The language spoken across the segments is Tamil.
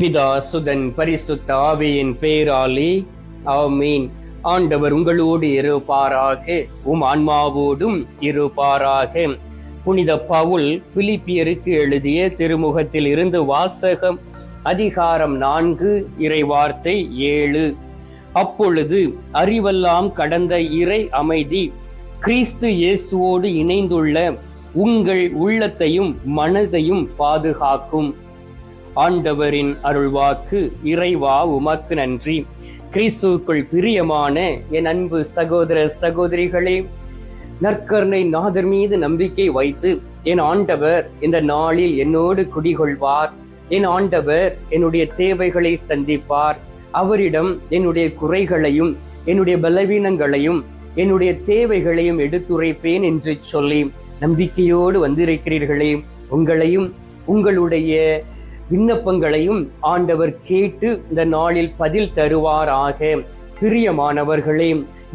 பிதா சுதன் பரிசுத்த ஆவியின் பேராலே ஆமீன். ஆண்டவர் உங்களோடு இருப்பாராக உம் ஆன்மாவோடும் இருப்பாராக. புனித பவுல் பிலிப்பியருக்கு எழுதிய திருமுகத்தில் இருந்து வாசகம் அதிகாரம் நான்கு இறைவார்த்தை ஏழு. அப்பொழுது அறிவெல்லாம் கடந்த இறை அமைதி கிறிஸ்து இயேசுவோடு இணைந்துள்ள உங்கள் உள்ளத்தையும் மனதையும் பாதுகாக்கும். ஆண்டவரின் அருள்வாக்கு இறைவா உமக்கு நன்றி. கிறிஸ்துவுக்குள் பிரியமான என் அன்பு சகோதர சகோதரிகளே நற்கருணை நாதர் மீது நம்பிக்கை வைத்து என் ஆண்டவர் இந்த நாளில் என்னோடு குடிகொள்வார். என் ஆண்டவர் என்னுடைய தேவைகளை சந்திப்பார். அவரிடம் என்னுடைய குறைகளையும் என்னுடைய பலவீனங்களையும் என்னுடைய தேவைகளையும் எடுத்துரைப்பேன் என்று சொல்லி நம்பிக்கையோடு வந்திருக்கிறீர்களே உங்களையும் உங்களுடைய விண்ணப்பங்களையும் ஆண்டவர் கேட்டு இந்த நாளில் பதில் தருவாராக. பிரியமானவர்களே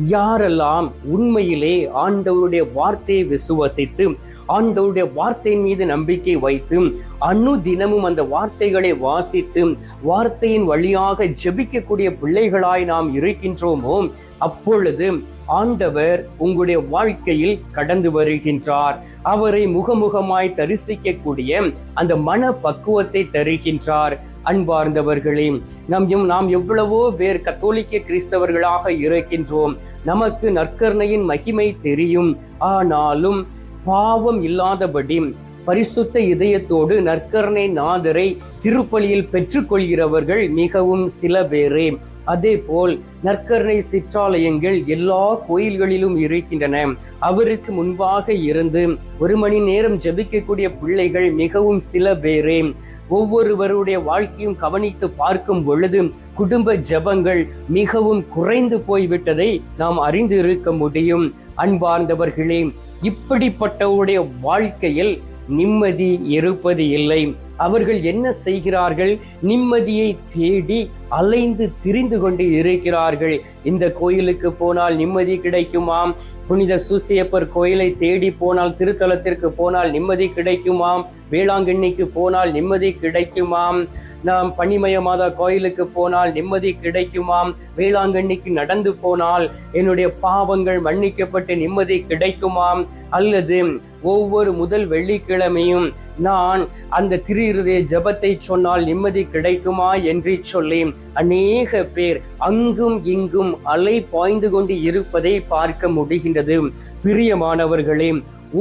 யாரெல்லாம் உண்மையிலே ஆண்டவருடைய வார்த்தையை விசுவசித்து ஆண்டவருடைய வார்த்தையின் மீது நம்பிக்கை வைத்து அணு தினமும் அந்த வார்த்தைகளை வாசித்து வார்த்தையின் வழியாக ஜெபிக்கக்கூடிய பிள்ளைகளாய் நாம் இருக்கின்றோமோ அப்பொழுது ஆண்டவர் உங்களுடைய வாழ்க்கையில் கடந்து வருகின்றார். அவரை முகமுகமாய் தரிசிக்கக்கூடிய அந்த மன பக்குவத்தை தருகின்றார் அன்பார்ந்தவர்களே. நம் நாம் எவ்வளவோ பேர் கத்தோலிக்க கிறிஸ்தவர்களாக இருக்கின்றோம். நமக்கு நற்கருணையின் மகிமை தெரியும். ஆனாலும் பாவம் இல்லாதபடி பரிசுத்த இதயத்தோடு நற்கருணை நாதரை திருப்பலியில் பெற்றுக்கொள்கிறவர்கள் மிகவும் சில பேரே. அதே போல் நற்கருணை சிற்றாலயங்கள் எல்லா கோயில்களிலும் இருக்கின்றன. அவருக்கு முன்பாக இருந்து ஒரு மணி நேரம் ஜெபிக்கக்கூடிய பிள்ளைகள் மிகவும் சில பேரே. ஒவ்வொருவருடைய வாழ்க்கையும் கவனித்து பார்க்கும் பொழுது குடும்ப ஜெபங்கள் மிகவும் குறைந்து போய்விட்டதை நாம் அறிந்து இருக்க முடியும். அன்பார்ந்தவர்களே இப்படிப்பட்டவருடைய வாழ்க்கையில் நிம்மதி இருப்பது இல்லை. அவர்கள் என்ன செய்கிறார்கள்? நிம்மதியை தேடி அலைந்து திரிந்து கொண்டு இருக்கிறார்கள். இந்த கோயிலுக்கு போனால் நிம்மதி கிடைக்குமாம்? புனித சூசியப்பர் கோயிலை தேடி போனால் திருத்தலத்திற்கு போனால் நிம்மதி கிடைக்குமாம்? வேளாங்கண்ணிக்கு போனால் நிம்மதி கிடைக்குமாம்? நாம் பனிமய மாதா கோயிலுக்கு போனால் நிம்மதி கிடைக்குமாம்? வேளாங்கண்ணிக்கு நடந்து போனால் என்னுடைய பாவங்கள் மன்னிக்கப்பட்டு நிம்மதி கிடைக்குமாம்? அல்லது ஒவ்வொரு முதல் வெள்ளிக்கிழமையும் நான் அந்த திரு இருதய ஜபத்தை சொன்னால் நிம்மதி கிடைக்குமா என்று சொல்லி அநேக பேர் அங்கும் இங்கும் அலை பாய்ந்து கொண்டு இருப்பதை பார்க்க முடிகின்றது. பிரியமானவர்களே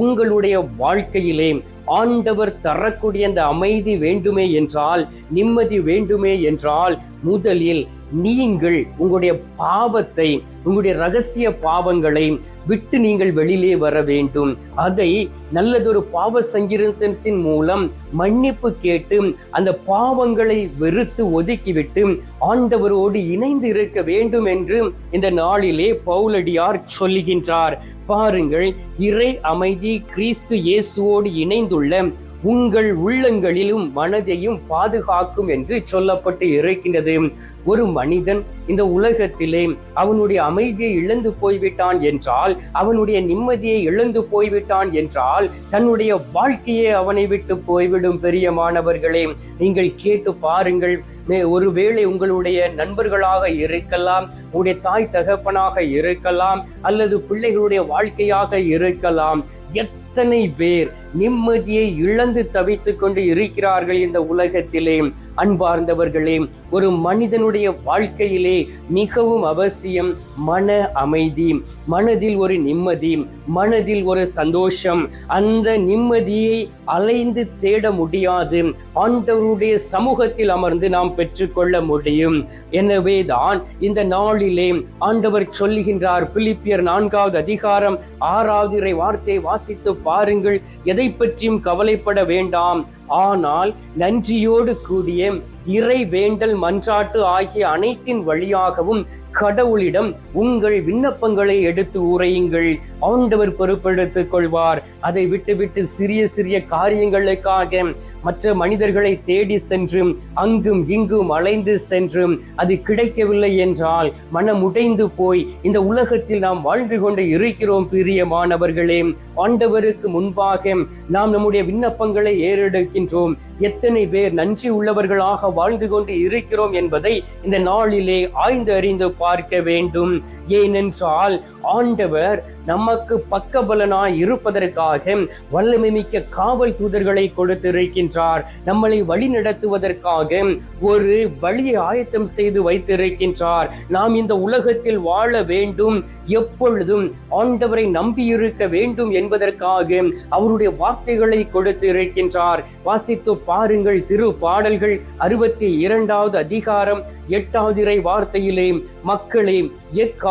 உங்களுடைய வாழ்க்கையிலே ஆண்டவர் தரக்கூடிய அந்த அமைதி வேண்டுமே என்றால் நிம்மதி வேண்டுமே என்றால் முதலில் நீங்கள் உங்களுடைய பாவத்தை உங்களுடைய ரகசிய பாவங்களை விட்டு நீங்கள் வெளியிலே வர வேண்டும். அதை நல்லதொரு பாவ சங்கீர்த்தனத்தின் மூலம் மன்னிப்பு கேட்டு அந்த பாவங்களை வெறுத்து ஒதுக்கிவிட்டு ஆண்டவரோடு இணைந்து இருக்க வேண்டும் என்று இந்த நாளிலே பவுலடியார் சொல்லுகின்றார். பாருங்கள் இறை அமைதி கிறிஸ்து இயேசுவோடு இணைந்துள்ள உங்கள் உள்ளங்களிலும் மனதையும் பாதுகாக்கும் என்று சொல்லப்பட்டு இருக்கின்றது. ஒரு மனிதன் இந்த உலகத்திலே அவனுடைய அமைதியை இழந்து போய்விட்டான் என்றால் அவனுடைய நிம்மதியை இழந்து போய்விட்டான் என்றால் தன்னுடைய வாழ்க்கையே அவனை விட்டு போய்விடும் பெரிய மாணவர்களே. நீங்கள் கேட்டு பாருங்கள் ஒருவேளை உங்களுடைய நண்பர்களாக இருக்கலாம் உங்களுடைய தாய் தகப்பனாக இருக்கலாம் அல்லது பிள்ளைகளுடைய வாழ்க்கையாக இருக்கலாம். எத் எத்தனை பேர் நிம்மதியை இழந்து தவித்துக் கொண்டு இருக்கிறார்கள் இந்த உலகத்திலே? அன்பார்ந்தவர்களே ஒரு மனிதனுடைய வாழ்க்கையிலே மிகவும் அவசியம் மன அமைதி மனதில் ஒரு நிம்மதி மனதில் ஒரு சந்தோஷம். அந்த நிம்மதியை அலைந்து தேட முடியாது. ஆண்டவருடைய சமூகத்தில் அமர்ந்து நாம் பெற்றுக்கொள்ள முடியும். எனவே தான் இந்த நாளிலே ஆண்டவர் சொல்லுகின்றார் பிலிப்பியர் நான்காவது அதிகாரம் ஆறாவது இறை வார்த்தை வாசித்து பாருங்கள். எதை பற்றியும் கவலைப்பட வேண்டாம். ஆனால் நன்றியோடு கூடிய இறை வேண்டல் மன்றாட்டு ஆகிய அனைத்தின் வழியாகவும் கடவுளிடம் உங்கள் விண்ணப்பங்களை எடுத்து உரையுங்கள். ஆண்டவர் பொறுப்பெடுத்துக் கொள்வார். அதை விட்டுவிட்டு சிறிய சிறிய காரியங்களுக்காக மற்ற மனிதர்களை தேடி சென்று அங்கும் இங்கும் அலைந்து சென்று அது கிடைக்கவில்லை என்றால் மனம் உடைந்து போய் இந்த உலகத்தில் நாம் வாழ்ந்து கொண்டு இருக்கிறோம் பிரியமானவர்களே. ஆண்டவருக்கு முன்பாக நாம் நம்முடைய விண்ணப்பங்களை ஏறெடுக்கின்றோம். எத்தனை பேர் நன்றி உள்ளவர்களாக வாழ்ந்து கொண்டு இருக்கிறோம் என்பதை இந்த நாளிலே ஆய்ந்து அறிந்து பார்க்க வேண்டும். ஏனென்றால் ஆண்டவர் நமக்கு பக்கபலனாய் இருப்பதற்காக வல்லமை மிக்க காவல் தூதர்களை கொடுத்திருக்கின்றார். நம்மளை வழி நடத்துவதற்காக ஒரு வழியை ஆயத்தம் செய்து வைத்திருக்கின்றார். நாம் இந்த உலகத்தில் வாழ வேண்டும். எப்பொழுதும் ஆண்டவரை நம்பி இருக்க வேண்டும் என்பதற்காக அவருடைய வார்த்தைகளை கொடுத்து இருக்கின்றார் வாசித்து பாருங்கள் திரு பாடல்கள் அறுபத்தி இரண்டாவது அதிகாரம் எட்டாவது இறை வார்த்தையிலே மக்களே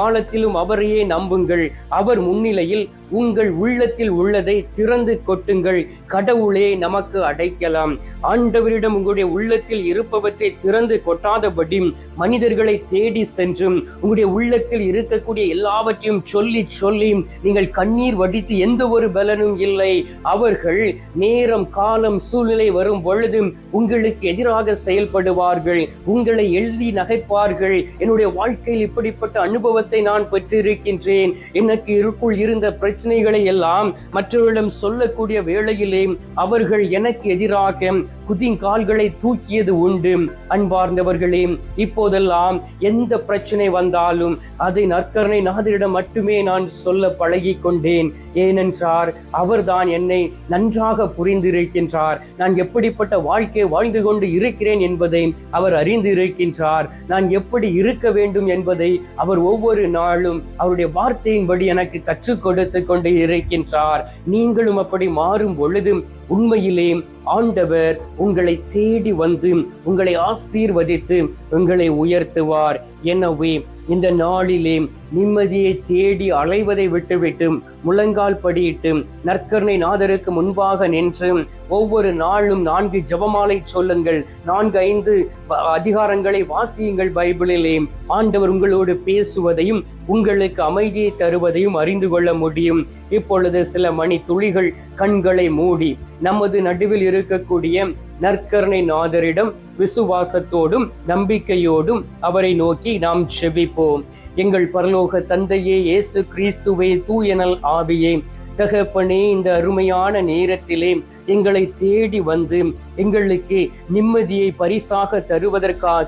காலத்திலும் அவரையே நம்புங்கள். அவர் முன்னிலையில் உங்கள் உள்ளத்தில் உள்ளதை திறந்து கொட்டுங்கள். கடவுளே நமக்கு அடைக்கலாம். ஆண்டவரிடம் உங்களுடைய உள்ளத்தில் இருப்பவற்றை திறந்து கொட்டாதபடி மனிதர்களை தேடி சென்றும். உங்களுடைய உள்ளத்தில் இருக்கக்கூடிய எல்லாவற்றையும் சொல்லி சொல்லி நீங்கள் கண்ணீர் வடித்து எந்த ஒரு பலனும் இல்லை. அவர்கள் நேரம் காலம் சூழ்நிலை வரும் பொழுது உங்களுக்கு எதிராக செயல்படுவார்கள். உங்களை எழுதி நகைப்பார்கள். என்னுடைய வாழ்க்கையில் இப்படிப்பட்ட அனுபவத்தை நான் பெற்றிருக்கின்றேன். எனக்கு இருக்குள் இருந்த பிரச்சனை பிரச்சனைகளை எல்லாம் மற்றவர்களிடம் சொல்லக்கூடிய வேளையிலே அவர்கள் எனக்கு எதிராக குதிங்கால்களை தூக்கியது உண்டு. அன்பார்ந்தவர்களே இப்போதெல்லாம் எந்த பிரச்சனை வந்தாலும் அதை நற்கரணை நாதரிடம் மட்டுமே நான் சொல்ல பழகி கொண்டேன். ஏனென்றார் அவர்தான் என்னை நன்றாக புரிந்திருக்கின்றார். நான் எப்படிப்பட்ட வாழ்க்கை வாழ்ந்து கொண்டு இருக்கிறேன் என்பதை அவர் அறிந்து இருக்கின்றார் நான் எப்படி இருக்க வேண்டும் என்பதை அவர் ஒவ்வொரு நாளும் அவருடைய வார்த்தையின்படி எனக்கு கற்றுக் கொடுத்து கொண்டு இருக்கின்றார். நீங்களும் அப்படி மாறும் பொழுதும் உண்மையிலே ஆண்டவர் உங்களை தேடி வந்து உங்களை ஆசீர்வதித்து உங்களை உயர்த்துவார். எனவே இந்த நாளிலே நிம்மதியை தேடி அலைவதை விட்டுவிட்டு முழங்கால் படியிட்டு நற்கருணை நாதருக்கு முன்பாக நின்று ஒவ்வொரு நாளும் நான்கு ஜபமாலை சொல்லுங்கள். நான்கு ஐந்து அதிகாரங்களை வாசியுங்கள் பைபிளிலே. ஆண்டவர் உங்களோடு பேசுவதையும் உங்களுக்கு அமைதியை தருவதையும் அறிந்து கொள்ள முடியும். இப்பொழுது சில மணி துளிகள் கண்களை மூடி நமது நடுவில் இருக்கக்கூடிய நற்கருணை நாதரிடம் விசுவாசத்தோடும் நம்பிக்கையோடும் அவரை நோக்கி நாம் செபிப்போம் எங்கள் பரலோக தந்தையே இயேசு கிறிஸ்துவே தூயனல் ஆவியே தகப்பனே இந்த அருமையான நேரத்திலே எங்களை தேடி வந்து எங்களுக்கு நிம்மதியை பரிசாக தருவதற்காக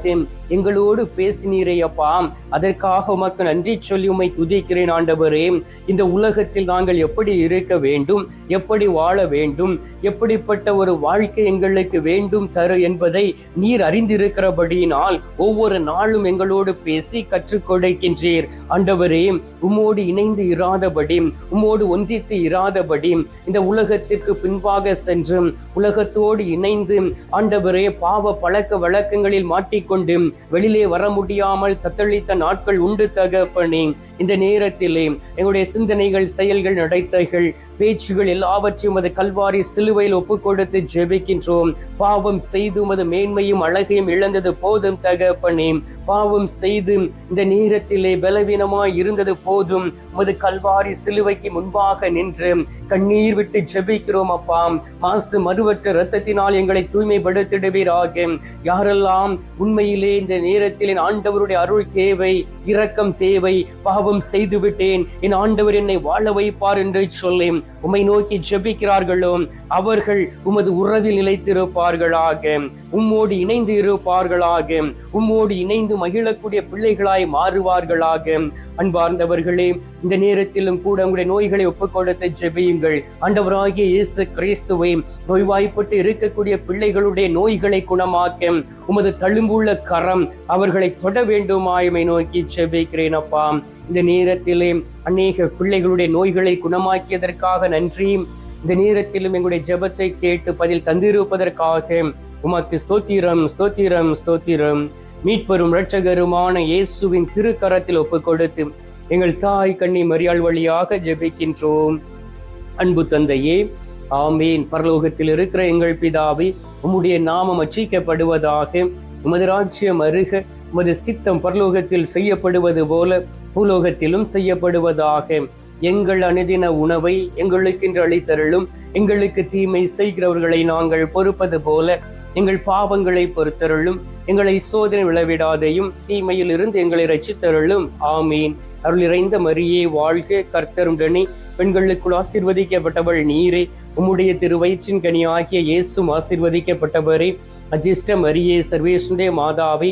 எங்களோடு பேசினீரே அப்பா. அதற்காக உமக்கு நன்றி சொல்லி உமை துதிக்கிறேன் ஆண்டவரே. இந்த உலகத்தில் நாங்கள் எப்படி இருக்க வேண்டும் எப்படி வாழ வேண்டும் எப்படிப்பட்ட ஒரு வாழ்க்கை எங்களுக்கு வேண்டும் தரு என்பதை நீர் அறிந்திருக்கிறபடியினால் ஒவ்வொரு நாளும் எங்களோடு பேசி கற்றுக் கொடுக்கின்றீர். ஆண்டவரே உம்மோடு இணைந்து இராதபடி உம்மோடு ஒன்றித்து இராதபடி இந்த உலகத்திற்கு பின்பாக சென்று உலகத்தோடு அலைந்து ஆண்டவரே பாவ பழக்க வழக்கங்களில் மாட்டிக்கொண்டு வெளியிலே வர முடியாமல் தத்தளித்த நாட்கள் உண்டு தகப்பனே. இந்த நேரத்திலே எங்களுடைய சிந்தனைகள் செயல்கள் நடைத்தைகள் பேச்சுகள் எல்லாவற்றையும் அது கல்வாரி சிலுவையில் ஒப்பு கொடுத்து ஜெபிக்கின்றோம். பாவம் செய்து உமது மேன்மையும் அழகையும் இழந்தது போதும் தகப்பனே. பாவம் செய்து இந்த நேரத்திலே பலவீனமாய் இருந்தது போதும். உமது கல்வாரி சிலுவைக்கு முன்பாக நின்று கண்ணீர் விட்டு ஜெபிக்கிறோம் அப்பா. மாசு மறுவற்ற இரத்தத்தினால் எங்களை தூய்மைப்படுத்திடுவீராக. யாரெல்லாம் உண்மையிலே இந்த நேரத்தில் என் ஆண்டவருடைய அருள் தேவை இரக்கம் தேவை பாவம் செய்து விட்டேன் என் ஆண்டவர் என்னை வாழ வைப்பார் என்று சொல்லி உம்மை நோக்கி ஜெபிக்கிறார்களோ அவர்கள் உமது உறவில் நிலைத்திருப்பார்களாக. உம்மோடு இணைந்து இருப்பார்களாக. உம்மோடு இணைந்து மகிழக்கூடிய பிள்ளைகளாய் மாறுவார்களாக. அன்பார்ந்தவர்களே இந்த நேரத்திலும் கூட உங்களுடைய நோய்களை ஒப்புக்கொடுத்து ஜெபியுங்கள். ஆண்டவராகிய இயேசு கிறிஸ்துவை நோய்வாய்ப்பட்டு இருக்கக்கூடிய பிள்ளைகளுடைய நோய்களை குணமாக்க உமது தழும்புள்ள கரம் அவர்களை தொட வேண்டுமாயுமை நோக்கி ஜெபிக்கிறேன் அப்பா. இந்த நேரத்திலே அநேக பிள்ளைகளுடைய நோய்களை குணமாக்கியதற்காக நன்றி. இந்த நேரத்திலும் எங்களுடைய ஜெபத்தை கேட்டு பதில் தந்திருப்பதற்காக உமக்கு ஸ்தோத்திரம் ஸ்தோத்திரம் ஸ்தோத்திரம். மீட்பெரும் இரட்சகருமான இயேசுவின் திருக்கரத்தில் ஒப்பு கொடுத்து எங்கள் தாய் கண்ணி மரியாள் வழியாக ஜெபிக்கின்றோம். அன்பு தந்தையே ஆமீன். பரலோகத்தில் இருக்கிற எங்கள் பிதாவை உம்முடைய நாமம் அச்சிக்கப்படுவதாக உமது ராஜ்யம் அருக உமது சித்தம் பரலோகத்தில் செய்யப்படுவது போல பூலோகத்திலும் செய்யப்படுவதாக. எங்கள் அனுதின உணவை எங்களுக்கென்று அளித்தருளும் எங்களுக்கு தீமை செய்கிறவர்களை நாங்கள் பொறுப்பது போல எங்கள் பாவங்களை பொறுத்தருளும் எங்களை சோதனை விளைவிடாதையும் தீமையில் இருந்து எங்களை ரச்சித்தருளும் ஆமீன். அருள் இறைந்த மரியே வாழ்க கர்த்தருடனே பெண்களுக்குள் ஆசிர்வதிக்கப்பட்டவள் நீரே உம்முடைய திருவயிற்றின் கனியாகிய இயேசும் ஆசிர்வதிக்கப்பட்டவரே. அஜிஷ்ட மரியே சர்வேசுடைய மாதாவை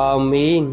ஆமீன்